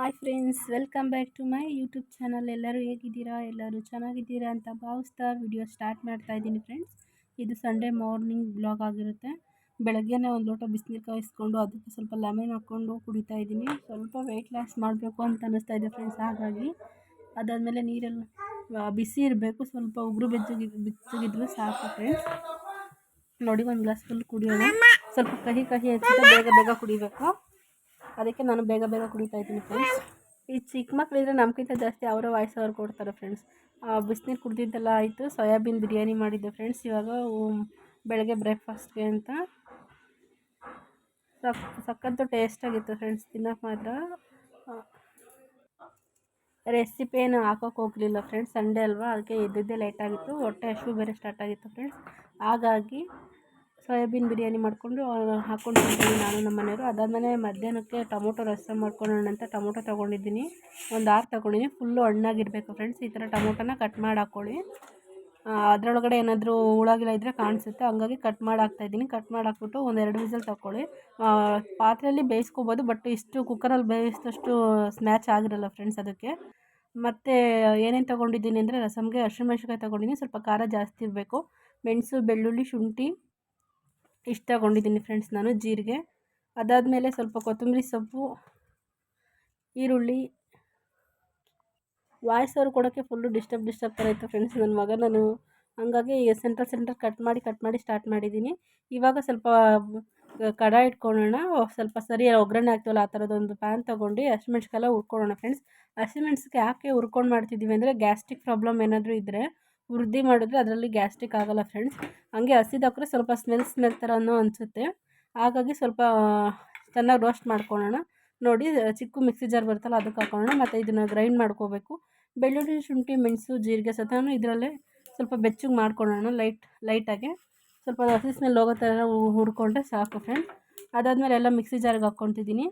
Hi friends, welcome back to my YouTube channel. ಎಲ್ಲರೂ ಹೇಗಿದ್ದೀರಾ? ಎಲ್ಲರೂ ಚೆನ್ನಾಗಿದ್ದೀರಾ ಅಂತ ಭಾವಿಸ್ತಾ ವಿಡಿಯೋ ಸ್ಟಾರ್ಟ್ ಮಾಡ್ತಾ ಇದ್ದೀನಿ ಫ್ರೆಂಡ್ಸ್. ಇದು ಸಂಡೇ ಮಾರ್ನಿಂಗ್ ಬ್ಲಾಗ್ ಆಗಿರುತ್ತೆ. ಬೆಳಗ್ಗೆನೇ ಒಂದು ಲೋಟ ಬಿಸಿನೀರು ಕಾಯಿಸ್ಕೊಂಡು ಅದಕ್ಕೆ ಸ್ವಲ್ಪ ಲೆಮನ್ ಹಾಕ್ಕೊಂಡು ಕುಡಿತಾ ಇದ್ದೀನಿ. ಸ್ವಲ್ಪ ವೆಯ್ಟ್ ಲಾಸ್ ಮಾಡಬೇಕು ಅಂತ ಅನ್ನಿಸ್ತಾ ಇದೆ ಫ್ರೆಂಡ್ಸ್, ಹಾಗಾಗಿ ಅದಾದಮೇಲೆ ನೀರೆಲ್ಲ ಬಿಸಿ ಇರಬೇಕು. ಸ್ವಲ್ಪ ಉಗುರು ಬೆಚ್ಚಗಿ ಬೆಚ್ಚಗಿದ್ರು ಸಾಕು ಫ್ರೆಂಡ್ಸ್. ನೋಡಿ, ಒಂದು ಗ್ಲಾಸ್ ಫುಲ್ ಕುಡಿಯೋಣ. ಸ್ವಲ್ಪ ಕಹಿ ಕಹಿ ಹಚ್ಚಿದ್ರೆ ಬೇಗ ಬೇಗ ಕುಡಿಬೇಕು. ಅದಕ್ಕೆ ನಾನು ಬೇಗ ಬೇಗ ಕುಡಿತಾ ಇದ್ದೀನಿ ಫ್ರೆಂಡ್ಸ್ ಈ ಚಿಕ್ಕ ಮಕ್ಕಳಿದ್ರೆ ನಮ್ಗಿಂತ ಜಾಸ್ತಿ ಅವರ ವಾಯ್ಸ್ ಅವ್ರು ಕೊಡ್ತಾರೆ ಫ್ರೆಂಡ್ಸ್ ಬಿಸಿನೀರು ಕುಡ್ದಿದ್ದೆಲ್ಲ ಆಯಿತು. ಸೋಯಾಬೀನ್ ಬಿರಿಯಾನಿ ಮಾಡಿದ್ದೆ ಫ್ರೆಂಡ್ಸ್ ಇವಾಗ ಬೆಳಗ್ಗೆ ಬ್ರೇಕ್ಫಾಸ್ಟ್ಗೆ ಅಂತ. ಸಕ್ ಸಖತ್ತು ಟೇಸ್ಟಾಗಿತ್ತು ಫ್ರೆಂಡ್ಸ್ ತಿನ್ನೋಕೆ ಮಾತ್ರ. ರೆಸಿಪಿ ಏನು ಹಾಕೋಕೆ ಹೋಗಲಿಲ್ಲ ಫ್ರೆಂಡ್ಸ್ ಸಂಡೇ ಅಲ್ವಾ? ಅದಕ್ಕೆ ಎದ್ದಿದ್ದೇ ಲೇಟಾಗಿತ್ತು ಹೊಟ್ಟೆ ಹಸಿವು ಬೇರೆ ಸ್ಟಾರ್ಟ್ ಆಗಿತ್ತು ಫ್ರೆಂಡ್ಸ್ ಹಾಗಾಗಿ ಸೋಯಾಬೀನ್ ಬಿರಿಯಾನಿ ಮಾಡಿಕೊಂಡು ಹಾಕ್ಕೊಂಡು ತಿಂತೀವಿ ನಾನು ನಮ್ಮ ಮನೆಯವರು. ಅದಾದಮೇಲೆ ಮಧ್ಯಾಹ್ನಕ್ಕೆ ಟೊಮೊಟೊ ರಸಮ್ ಮಾಡ್ಕೊಳ್ಳೋಣ ಅಂತ ಟೊಮೊಟೊ ತೊಗೊಂಡಿದ್ದೀನಿ. ಒಂದು ಆರು ತೊಗೊಂಡಿದ್ದೀನಿ. ಫುಲ್ಲು ಹಣ್ಣಾಗಿರಬೇಕು ಫ್ರೆಂಡ್ಸ್ ಈ ಥರ ಟೊಮೊಟೊನ ಕಟ್ ಮಾಡಿ ಹಾಕ್ಕೊಳ್ಳಿ. ಅದರೊಳಗಡೆ ಏನಾದರೂ ಹುಳಗಿಳ ಇದ್ದರೆ ಕಾಣಿಸುತ್ತೆ. ಹಂಗಾಗಿ ಕಟ್ ಮಾಡಿ ಹಾಕ್ತಾಯಿದ್ದೀನಿ ಕಟ್ ಮಾಡಿ ಹಾಕ್ಬಿಟ್ಟು ಒಂದು ಎರಡು ವಿಸಲ್ ತೊಗೊಳ್ಳಿ ಪಾತ್ರೆಯಲ್ಲಿ ಬೇಯಿಸ್ಕೋಬೋದು ಬಟ್ ಇಷ್ಟು ಕುಕ್ಕರಲ್ಲಿ ಬೇಯಿಸಿದಷ್ಟು ಸ್ಮ್ಯಾಚ್ ಆಗಿರಲ್ಲ ಫ್ರೆಂಡ್ಸ್ ಅದಕ್ಕೆ. ಮತ್ತು ಏನೇನು ತೊಗೊಂಡಿದ್ದೀನಿ ಅಂದರೆ, ರಸಮ್ಗೆ ಹಸಿಮೆಣ್ಸಿನ್ಕಾಯಿ ತೊಗೊಂಡಿದ್ದೀನಿ. ಸ್ವಲ್ಪ ಖಾರ ಜಾಸ್ತಿ ಇರಬೇಕು. ಮೆಣಸು, ಬೆಳ್ಳುಳ್ಳಿ, ಶುಂಠಿ ಇಷ್ಟು ತಗೊಂಡಿದ್ದೀನಿ ಫ್ರೆಂಡ್ಸ್ ನಾನು ಜೀರಿಗೆ. ಅದಾದಮೇಲೆ ಸ್ವಲ್ಪ ಕೊತ್ತಂಬರಿ ಸೊಪ್ಪು, ಈರುಳ್ಳಿ. ವಾಯ್ಸ್ ಅವ್ರು ಕೊಡೋಕ್ಕೆ ಫುಲ್ಲು ಡಿಸ್ಟರ್ಬ್ ಡಿಸ್ಟರ್ಬ್ ಥರ ಇತ್ತು ಫ್ರೆಂಡ್ಸ್ ನನ್ನ ಮಗ. ನಾನು ಹಂಗಾಗಿ ಸೆಂಟ್ರಲ್ ಸೆಂಟರ್ ಕಟ್ ಮಾಡಿ ಕಟ್ ಮಾಡಿ ಸ್ಟಾರ್ಟ್ ಮಾಡಿದ್ದೀನಿ. ಇವಾಗ ಸ್ವಲ್ಪ ಕಡ ಇಟ್ಕೊಳ್ಳೋಣ. ಸ್ವಲ್ಪ ಸರಿ ಒಗ್ಗರಣೆ ಹಾಕ್ತೀವಲ್ಲ ಆ ಥರದೊಂದು ಪ್ಯಾನ್ ತೊಗೊಂಡು ಹಸಿಮೆಣ್ಸಿಗೆಲ್ಲ ಹುರ್ಕೊಳ್ಳೋಣ ಫ್ರೆಂಡ್ಸ್ ಹಸಿಮೆಣ್ಸಿಗೆ ಯಾಕೆ ಹುರ್ಕೊಂಡು ಮಾಡ್ತಿದ್ದೀವಿ ಅಂದರೆ ಗ್ಯಾಸ್ಟ್ರಿಕ್ ಪ್ರಾಬ್ಲಮ್ ಏನಾದರೂ ಇದ್ದರೆ ಹುರಿದು ಮಾಡಿದ್ರೆ ಅದರಲ್ಲಿ ಗ್ಯಾಸ್ಟ್ರಿಕ್ ಆಗೋಲ್ಲ ಫ್ರೆಂಡ್ಸ್ ಹಂಗೆ ಹಸಿದು ಸ್ವಲ್ಪ ಸ್ಮೆಲ್ ಸ್ಮೆಲ್ ಥರನೂ ಅನಿಸುತ್ತೆ. ಹಾಗಾಗಿ ಸ್ವಲ್ಪ ಚೆನ್ನಾಗಿ ರೋಸ್ಟ್ ಮಾಡ್ಕೊಳ್ಳೋಣ. ನೋಡಿ, ಚಿಕ್ಕ ಮಿಕ್ಸಿ ಜಾರ್ ಬರುತ್ತಲ್ಲ ಅದಕ್ಕೆ ಹಾಕೊಳ್ಳೋಣ. ಮತ್ತು ಇದನ್ನು ಗ್ರೈಂಡ್ ಮಾಡ್ಕೋಬೇಕು. ಬೆಳ್ಳುಳ್ಳಿ, ಶುಂಠಿ, ಮೆಣಸು, ಜೀರಿಗೆ ಸತಾನು ಇದರಲ್ಲೇ ಸ್ವಲ್ಪ ಬೆಚ್ಚಗೆ ಮಾಡ್ಕೊಳ್ಳೋಣ ಲೈಟ್ ಲೈಟಾಗಿ ಸ್ವಲ್ಪ ಹಸಿ ಸ್ಮೆಲ್ ಹೋಗೋ ಥರ ಹುರ್ಕೊಂಡ್ರೆ ಸಾಕು ಫ್ರೆಂಡ್ಸ್ ಅದಾದಮೇಲೆ ಎಲ್ಲ ಮಿಕ್ಸಿ ಜಾರಿಗೆ ಹಾಕ್ಕೊತಿದ್ದೀನಿ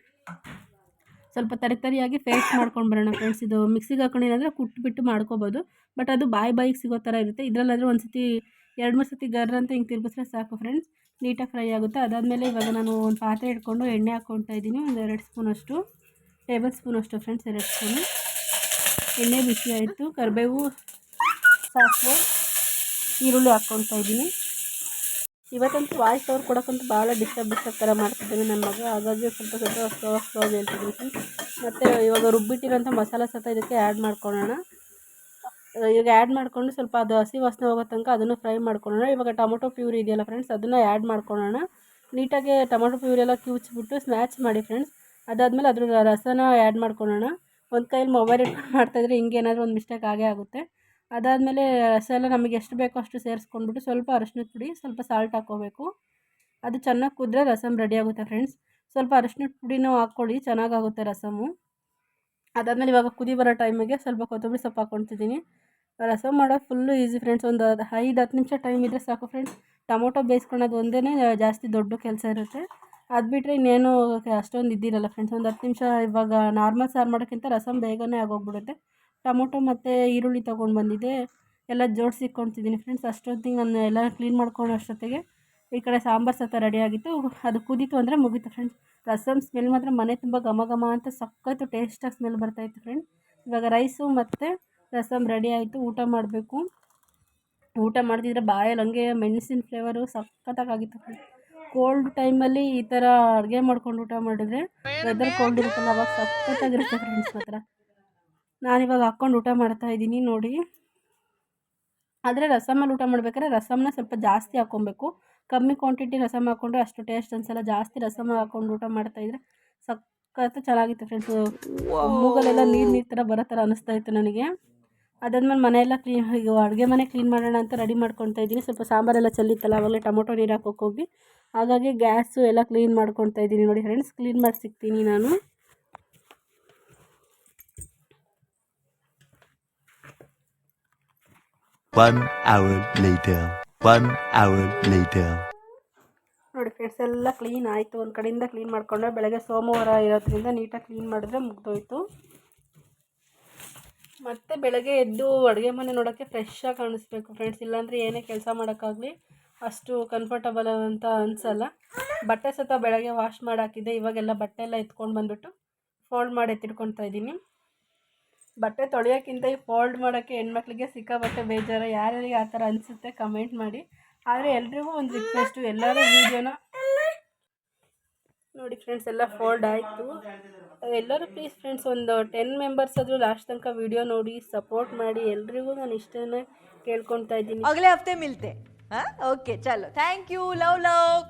ಸ್ವಲ್ಪ ತರಿ ತರಿಯಾಗಿ ಪೇಸ್ಟ್ ಮಾಡ್ಕೊಂಡು ಬರೋಣ ಫ್ರೆಂಡ್ಸ್ ಇದು ಮಿಕ್ಸಿಗೆ ಹಾಕೊಂಡಿಲ್ಲ ಕುಟ್ಬಿಟ್ಟು ಮಾಡ್ಕೋಬೋದು. ಬಟ್ ಅದು ಬಾಯಿ ಬಾಯಿಗೆ ಸಿಗೋ ಥರ ಇರುತ್ತೆ. ಇದರಲ್ಲಾದರೂ ಒಂದು ಸತಿ ಎರಡು ಮೂರು ಸತಿ ಗರ್ ಅಂತ ಹಿಂಗೆ ತಿರುಗಿಸ್ರೆ ಸಾಕು ಫ್ರೆಂಡ್ಸ್ ನೀಟಾಗಿ ಫ್ರೈ ಆಗುತ್ತೆ. ಅದಾದಮೇಲೆ ಇವಾಗ ನಾನು ಒಂದು ಪಾತ್ರೆ ಇಟ್ಕೊಂಡು ಎಣ್ಣೆ ಹಾಕ್ಕೊಳ್ತಾ ಇದ್ದೀನಿ. ಒಂದು ಎರಡು ಸ್ಪೂನಷ್ಟು ಟೇಬಲ್ ಸ್ಪೂನಷ್ಟು ಫ್ರೆಂಡ್ಸ್ ಎರಡು ಸ್ಪೂನು ಎಣ್ಣೆ ಬಿಸಿ ಆಯಿತು. ಕರಿಬೇವು, ಸಾಸಿವೆ, ಈರುಳ್ಳಿ ಹಾಕ್ಕೊಳ್ತಾ ಇದ್ದೀನಿ. ಇವತ್ತಂತೂ ವಾಯ್ಸ್ ಅವ್ರು ಕೊಡೋಕ್ಕಂತೂ ಭಾಳ ಡಿಸ್ಟರ್ಬ್ ಡಿಸ್ಟರ್ಬ್ ಥರ ಮಾಡ್ತಿದ್ದೀನಿ ನನ್ನ ಮಗ. ಹಾಗಾಗಿ ಸ್ವಲ್ಪ ಸ್ವಲ್ಪ ಸ್ಲೋ ಸ್ಲೋ ಹೇಳ್ತಿದ್ದೀನಿ ಮತ್ತು ಇವಾಗ ರುಬ್ಬಿಟ್ಟಿರೋಂಥ ಮಸಾಲೆ ಸತ ಇದಕ್ಕೆ ಆ್ಯಡ್ ಮಾಡ್ಕೊಳ್ಳೋಣ. ಇವಾಗ ಆ್ಯಡ್ ಮಾಡಿಕೊಂಡು ಸ್ವಲ್ಪ ಅದು ಹಸಿ ವಾಸನೆ ಹೋಗೋ ತನಕ ಅದನ್ನು ಫ್ರೈ ಮಾಡ್ಕೊಳ್ಳೋಣ. ಇವಾಗ ಟೊಮೊಟೊ ಪ್ಯೂರಿ ಇದೆಯಲ್ಲ ಫ್ರೆಂಡ್ಸ್ ಅದನ್ನು ಆ್ಯಡ್ ಮಾಡ್ಕೊಳ್ಳೋಣ. ನೀಟಾಗಿ ಟೊಮೊಟೊ ಪ್ಯೂರಿ ಎಲ್ಲ ಕಿವುಚ್ಬಿಟ್ಟು ಸ್ಮ್ಯಾಚ್ ಮಾಡಿ ಫ್ರೆಂಡ್ಸ್ ಅದಾದಮೇಲೆ ಅದ್ರ ರಸನ ಆ್ಯಡ್ ಮಾಡ್ಕೊಳ್ಳೋಣ. ಒಂದು ಕೈಯಲ್ಲಿ ಮೊಬೈಲ್ ಇಟ್ಕೊಂಡು ಮಾಡ್ತಾಯಿದ್ರೆ ಹಿಂಗೆ ಏನಾದರೂ ಒಂದು ಮಿಸ್ಟೇಕ್ ಆಗೇ ಆಗುತ್ತೆ. ಅದಾದಮೇಲೆ ರಸ ಎಲ್ಲ ನಮಗೆ ಎಷ್ಟು ಬೇಕೋ ಅಷ್ಟು ಸೇರಿಸ್ಕೊಂಡ್ಬಿಟ್ಟು ಸ್ವಲ್ಪ ಅರಶಿನದ ಪುಡಿ, ಸ್ವಲ್ಪ ಸಾಲ್ಟ್ ಹಾಕ್ಕೋಬೇಕು. ಅದು ಚೆನ್ನಾಗಿ ಕುದ್ರೆ ರಸಮ್ ರೆಡಿ ಆಗುತ್ತೆ ಫ್ರೆಂಡ್ಸ್ ಸ್ವಲ್ಪ ಅರಶಿನದ ಪುಡಿನೂ ಹಾಕ್ಕೊಳ್ಳಿ, ಚೆನ್ನಾಗಾಗುತ್ತೆ ರಸಮು. ಅದಾದಮೇಲೆ ಇವಾಗ ಕುದಿ ಬರೋ ಟೈಮಿಗೆ ಸ್ವಲ್ಪ ಕೊತ್ತಂಬರಿ ಸೊಪ್ಪು ಹಾಕ್ಕೊತಿದ್ದೀನಿ ರಸಮ್ ಮಾಡೋದು ಫುಲ್ಲು ಈಸಿ ಫ್ರೆಂಡ್ಸ್ ಒಂದು ಐದು, ಹತ್ತು ನಿಮಿಷ ಟೈಮ್ ಇದ್ದರೆ ಸಾಕು ಫ್ರೆಂಡ್ಸ್ ಟೊಮೊಟೊ ಬೇಯಿಸ್ಕೊಳ್ಳೋದು ಒಂದೇ ಜಾಸ್ತಿ ದೊಡ್ಡ ಕೆಲಸ ಇರುತ್ತೆ. ಅದು ಬಿಟ್ಟರೆ ಇನ್ನೇನು ಅಷ್ಟೊಂದು ಇದ್ದಿರಲ್ಲ ಫ್ರೆಂಡ್ಸ್ ಒಂದು ಹತ್ತು ನಿಮಿಷ ಇವಾಗ ನಾರ್ಮಲ್ ಸಾರು ಮಾಡೋಕ್ಕಿಂತ ರಸಮ್ ಬೇಗನೆ ಆಗೋಗ್ಬಿಡುತ್ತೆ. ಟೊಮೊಟೊ ಮತ್ತು ಈರುಳ್ಳಿ ತೊಗೊಂಡು ಬಂದಿದ್ದೆ. ಎಲ್ಲ ಜೋಡಿಸಿ ಇಟ್ಕೊತಿದ್ದೀನಿ ಫ್ರೆಂಡ್ಸ್ ಅಷ್ಟೊತ್ತಿಗೆ ನಾನು ಎಲ್ಲ ಕ್ಲೀನ್ ಮಾಡ್ಕೊಂಡು ಅಷ್ಟೊತ್ತಿಗೆ. ಈ ಕಡೆ ಸಾಂಬಾರು ರೆಡಿ ಆಗಿತ್ತು. ಅದು ಕುದೀತು ಅಂದರೆ ಮುಗೀತು ಫ್ರೆಂಡ್ಸ್ ರಸಮ್ ಸ್ಮೆಲ್ ಮಾತ್ರ ಮನೆ ತುಂಬ ಘಮ ಘಮ ಅಂತ ಸಖತ್ತು ಟೇಸ್ಟಾಗಿ ಸ್ಮೆಲ್ ಬರ್ತಾಯಿತ್ತು ಫ್ರೆಂಡ್ಸ್ ಇವಾಗ ರೈಸು ಮತ್ತು ರಸಮ್ ರೆಡಿ ಆಯಿತು. ಊಟ ಮಾಡಬೇಕು. ಊಟ ಮಾಡ್ತಿದ್ರೆ ಬಾಯಲ್ಲಿ ಹಂಗೆ ಮೆಣಸಿನ ಫ್ಲೇವರು ಸಖತ್ತಾಗಿತ್ತು ಫ್ರೆಂಡ್ಸ್ ಕೋಲ್ಡ್ ಟೈಮಲ್ಲಿ ಈ ಥರ ಅಡುಗೆ ಮಾಡ್ಕೊಂಡು ಊಟ ಮಾಡಿದ್ರೆ ವೆದರ್ ಕೋಲ್ಡ್ ಇರುತ್ತಲ್ಲ, ಅವಾಗ ಸಖತ್ತಾಗಿರುತ್ತೆ ಫ್ರೆಂಡ್ಸ್ ಮಾತ್ರ. ನಾನಿವಾಗ ಹಾಕ್ಕೊಂಡು ಊಟ ಮಾಡ್ತಾ ಇದ್ದೀನಿ ನೋಡಿ. ಆದರೆ ರಸಮಲ್ಲಿ ಊಟ ಮಾಡ್ಬೇಕಾದ್ರೆ ರಸಮನ್ನ ಸ್ವಲ್ಪ ಜಾಸ್ತಿ ಹಾಕ್ಕೊಬೇಕು. ಕಮ್ಮಿ ಕ್ವಾಂಟಿಟಿ ರಸಮ್ ಹಾಕ್ಕೊಂಡ್ರೆ ಅಷ್ಟು ಟೇಸ್ಟ್ ಅನ್ಸಲ್ಲ. ಜಾಸ್ತಿ ರಸಮ್ ಹಾಕ್ಕೊಂಡು ಊಟ ಮಾಡ್ತಾ ಇದ್ರೆ ಸಖತ್ತು ಚೆನ್ನಾಗಿತ್ತು ಫ್ರೆಂಡ್ಸ್ ಮೂಗಲೆಲ್ಲ ನೀರು ನೀರು ಥರ ಬರೋ ಥರ ಅನ್ನಿಸ್ತಾ ಇತ್ತು ನನಗೆ. ಅದಾದ್ಮೇಲೆ ಮನೆಯೆಲ್ಲ ಕ್ಲೀನ್ ಈಗ ಅಡುಗೆ ಮನೆ ಕ್ಲೀನ್ ಮಾಡೋಣ ಅಂತ ರೆಡಿ ಮಾಡ್ಕೊತಾ ಇದ್ದೀನಿ. ಸ್ವಲ್ಪ ಸಾಂಬಾರೆಲ್ಲ ಚೆಲ್ಲಿತ್ತಲ್ಲ ಆವಾಗಲೇ ಟೊಮೊಟೊ ನೀರು ಹಾಕೋಕ್ಕೋಗಿ ಹಾಗಾಗಿ ಗ್ಯಾಸು ಎಲ್ಲ ಕ್ಲೀನ್ ಮಾಡ್ಕೊತಾ ಇದ್ದೀನಿ ನೋಡಿ ಫ್ರೆಂಡ್ಸ್ ಕ್ಲೀನ್ ಮಾಡಿ ಸಿಗ್ತೀನಿ ನಾನು. One hour later. One hour later. ನೋಡಿ ಫ್ರೆಂಡ್ಸ್ ಎಲ್ಲ ಕ್ಲೀನ್ ಆಯಿತು. ಒಂದು ಕಡೆಯಿಂದ ಕ್ಲೀನ್ ಮಾಡಿಕೊಂಡ್ರೆ ಬೆಳಗ್ಗೆ ಸೋಮವಾರ ಇರೋದ್ರಿಂದ ನೀಟಾಗಿ ಕ್ಲೀನ್ ಮಾಡಿದ್ರೆ ಮುಗ್ದೋಯ್ತು. ಮತ್ತು ಬೆಳಗ್ಗೆ ಎದ್ದು ಅಡುಗೆ ಮನೆ ನೋಡೋಕ್ಕೆ ಫ್ರೆಶ್ಶಾಗಿ ಕಾಣಿಸ್ಬೇಕು ಫ್ರೆಂಡ್ಸ್ ಇಲ್ಲಾಂದರೆ ಏನೇ ಕೆಲಸ ಮಾಡೋಕ್ಕಾಗಲಿ ಅಷ್ಟು ಕಂಫರ್ಟಬಲ್ ಅಂತ ಅನಿಸಲ್ಲ. ಬಟ್ಟೆ ಸತ ಬೆಳಗ್ಗೆ ವಾಶ್ ಮಾಡಿ ಹಾಕಿದ್ದೆ ಇವಾಗೆಲ್ಲ ಬಟ್ಟೆ ಎಲ್ಲ ಎತ್ಕೊಂಡು ಬಂದುಬಿಟ್ಟು ಫೋಲ್ಡ್ ಮಾಡಿ ಎತ್ತಿಟ್ಕೊತಾ ಇದ್ದೀನಿ. ಬಟ್ಟೆ ತೊಳೆಯೋಕ್ಕಿಂತ ಈ ಫೋಲ್ಡ್ ಮಾಡೋಕ್ಕೆ ಹೆಣ್ಮಕ್ಳಿಗೆ ಸಿಕ್ಕಾಬಟ್ಟೆ ಬೇಜಾರು, ಯಾರ್ಯಾರಿಗೆ ಆ ಥರ ಅನಿಸುತ್ತೆ ಕಮೆಂಟ್ ಮಾಡಿ. ಆದರೆ ಎಲ್ರಿಗೂ ಒಂದು ರಿಕ್ವೆಸ್ಟು ಎಲ್ಲರೂ ವೀಡಿಯೋನ ನೋಡಿ ಫ್ರೆಂಡ್ಸ್ ಎಲ್ಲ ಫೋಲ್ಡ್ ಆಯಿತು. ಎಲ್ಲರೂ ಪ್ಲೀಸ್ ಫ್ರೆಂಡ್ಸ್ ಒಂದು ಟೆನ್ ಮೆಂಬರ್ಸ್ ಆದರೂ ಲಾಸ್ಟ್ ತನಕ ವಿಡಿಯೋ ನೋಡಿ ಸಪೋರ್ಟ್ ಮಾಡಿ. ಎಲ್ರಿಗೂ ನಾನು ಇಷ್ಟನೇ ಕೇಳ್ಕೊತಾ ಇದ್ದೀನಿ. ಆಗಲೇ ಹಫ್ತೆ ಮಿಲ್ತೆ. ಹಾಂ? ಓಕೆ ಚಲೋ. Thank you love love